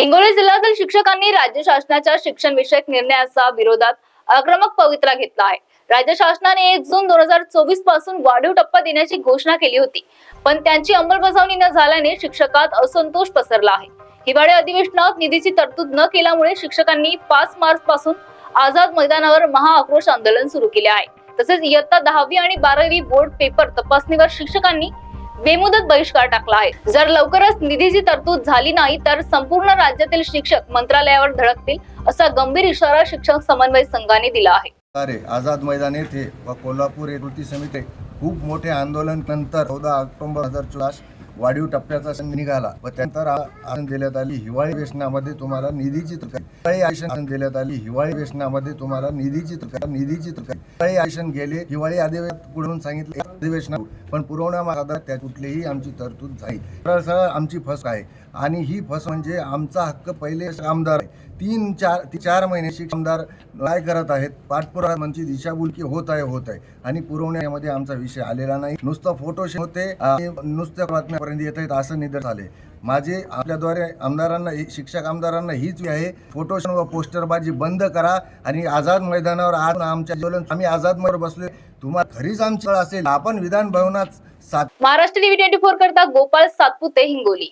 हिंगोली जिल्ह्यातील शिक्षकांनी राज्य शासनाच्या शिक्षण विषयक निर्णयाचा विरोधात आक्रमक पवित्रा घेतला आहे. राज्य शासनाने एक जून दोन हजार चोवीसपासून वाढीव टप्पा देण्याची घोषणा केली होती. पण त्यांची अंमलबजावणी न झाल्याने शिक्षकात असंतोष पसरला आहे. हिवाळी अधिवेशनात निधीची तरतूद न केल्यामुळे शिक्षकांनी पाच मार्च पासून आझाद मैदानावर महाआक्रोश आंदोलन सुरू केले आहे. तसेच इयत्ता दहावी आणि बारावी बोर्ड पेपर तपासणीवर शिक्षकांनी बेमुदत बहिष्कार टाकला आहे. जर लवकरच निधीची तरतूद झाली नाही तर संपूर्ण राज्यातील शिक्षक मंत्रालयावर धडकतील असा गंभीर इशारा शिक्षक समन्वय संघाने दिला आहे. अरे आझाद मैदान येथे व कोल्हापूर कृती समिती खूप मोठे आंदोलन नंतर चौदा ऑक्टोबर हजार चोवीस वाढीव टप्प्याचा संघ निघाला व त्यानंतर आसन देण्यात आली हिवाळी वेशनामध्ये तुम्हाला निधीची तुकडी हिवाळी आसन देण्यात आली हिवाळी वेशनामध्ये तुम्हाला निधीची तुकडी निधीची तुकडी हिवाळी आसन गेले हिवाळी अधिवेशन पुढून सांगितले अधिवेशन पण पुरवण्यामार्गात त्या कुठलीही आमची तरतूद झाली सरळ आमची फस आहे. आणि ही फस म्हणजे आमचा हक्क पहिले आमदार आहे. तीन चार ती चार महिने शिक्षक आमदार काय करत आहेत पाठपुरा म्हणजे दिशाभूलकी होत आहे होत आहे. आणि पुरवण्यामध्ये आमचा विषय आलेला नाही. नुसतं फोटो होते नुसत्या बातम्यापर्यंत येत आहेत असं निदर्श आले माझे आपल्याद्वारे आमदारांना शिक्षक आमदारांना हीच आहे फोटो व पोस्टरबाजी बंद करा आणि आझाद मैदानावर आज आमच्या आंदोलन आम्ही आझादमध्ये बसले तुम्हाला खरीच आमची असेल. आपण विधान भवनात सात महाराष्ट्र टीव्ही ट्वेंटी फोर करता गोपाळ सातपुते हिंगोली.